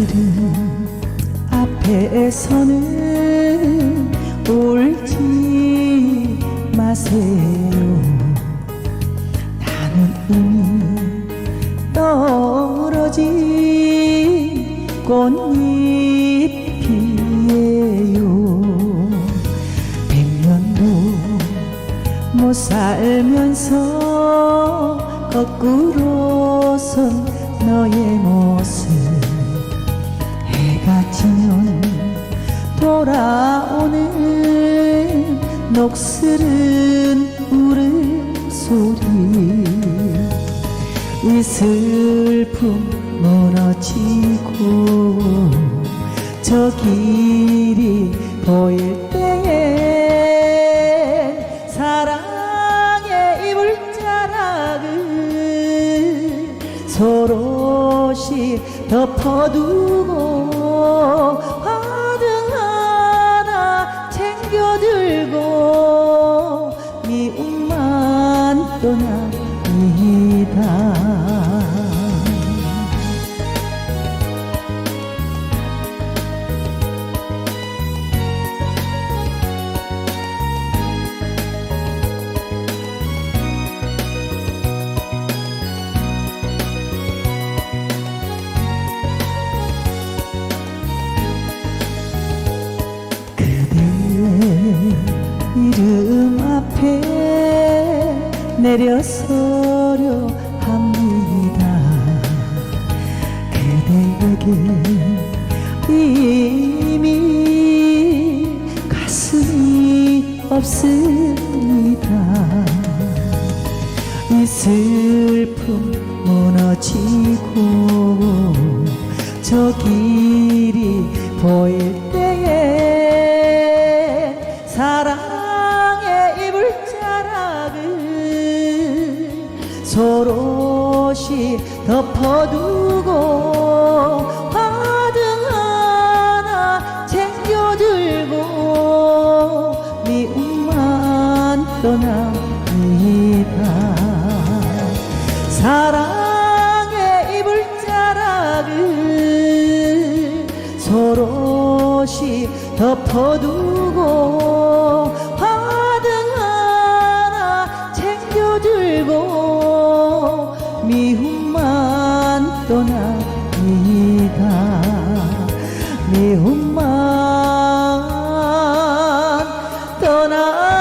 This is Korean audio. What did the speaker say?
그들은 앞에서는 울지 마세요. 나는 이미 떨어진 꽃잎이에요. 백년도 못 살면서 거꾸로 선 너의 모 돌아오는 녹슬은 울음소리. 이 슬픔 무너지고 저 길이 보일 때에 사랑의 이불자락을 서로시 덮어두고 떠납니다. 이름 앞에 내려서려 합니다. 그대에게 이미 가슴이 없습니다. 이 슬픔 무너지고 저 길이 보일 때에 사랑 서로시 덮어두고 화등 하나 챙겨들고 미움만 떠납니다. 사랑의 이불자락을 서로시 덮어두고 화등 하나 챙겨들고 미움만 떠나 네가 미움만 떠나